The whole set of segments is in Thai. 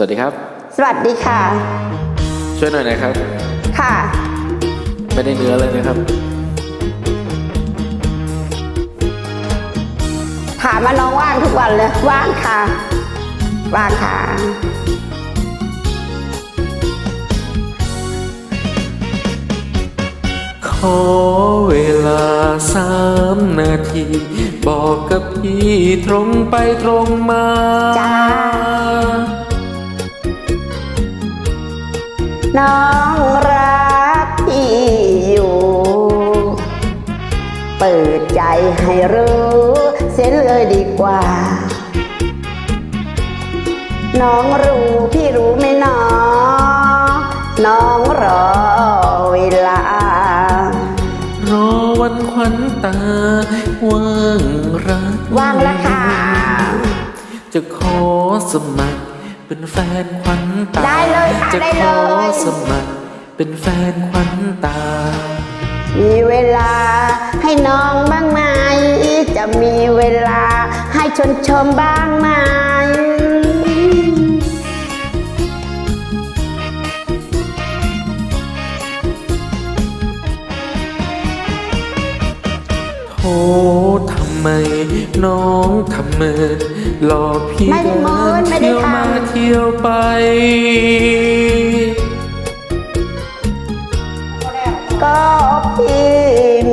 สวัสดีครับ สวัสดีค่ะ ช่วยหน่อยนะครับ ค่ะ ไม่ได้เนื้อเลยนะครับ ถามว่าน้องว่างทุกวันเลย ว่างค่ะ ว่างค่ะ ขอเวลาสามนาที บอกกับพี่ตรงไปตรงมาจ้า น้องรักพี่อยู่ เปิดใจให้รู้เสียเลยดีกว่า น้องรู้พี่รู้ไหมน้อง น้องรอเวลา รอวันขวัญตา ว่างรักว่างแล้วค่ะ จะขอสมัคร เป็นแฟนขวัญตา ได้เลยค่ะจะได้ขเลอย สมัคร เป็นแฟนขวัญตา มีเวลาให้น้องบ้างไหม จะมีเวลาให้ชนชมบ้างไหมโอ้ทำ ไม น้องทำเมินรอพี่ไม่ได้เดิเมินไม่ได้เที่ยวทำมาเที่ยวไป ก็พี่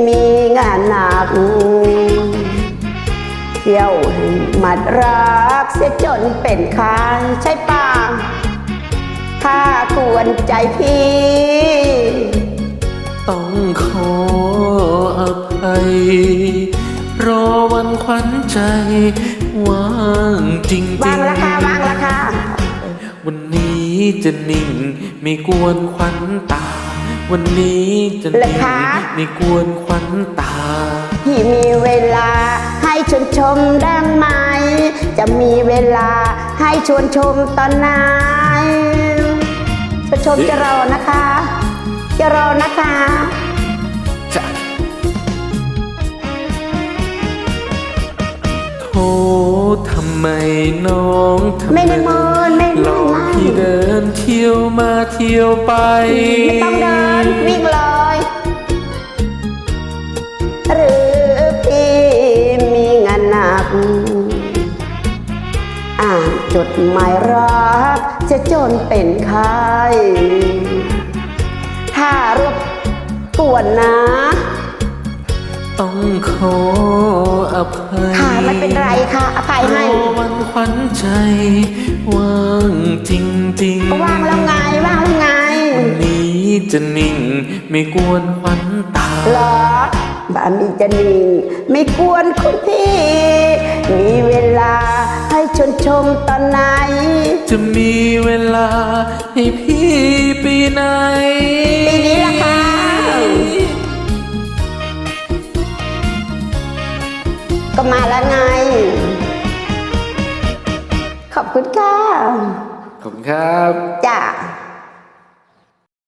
มีงานหนัก เที่ยวให้หมัดรักเสียจนเป็นคานใช่ป่ะถ้ากวนใจพี่ ต้องขออภัย รอวันขวัญใจว่างจริงๆ วางราคาวางราคาวันนี้จะนิ่งไม่กวนขวัญตา วันนี้จะเหรอนิ่งคะไม่กวนขวัญตาพี่มีเวลาให้ชวนชมได้ไหม จะมีเวลาให้ชวนชมตอนไหนชวนชมจะรอนะคะ จะรอนะคะ จะ ทำไมน้องทำไม่ได้เมินไม่หลไม่อกไม่พี่เดินเที่ยวมาเที่ยวไป ไม่ต้องเดินวิ่งเลย หรือพี่มีงานหนัก อ่านจดหมายรักจะจนเป็นใครถ้ารบกวนนะต้อง ขออภัยค่ะไม่เป็นไรค่ะ อภัยให้รอวันขวัญใจ ว่างจริงๆก็ว่างแล้วไงว่างแล้วไง วันนี้จะนิ่งไม่กวนขวัญตาเหรอบ้านมีจะนิ่งไม่กวนคุณพี่ มีเวลาให้ชนชมตอนไหน จะมีเวลาให้พี่ปีไหนปีนี้ล่ะค่ะ คุณค่ะ ขอบคุณครับ จ้า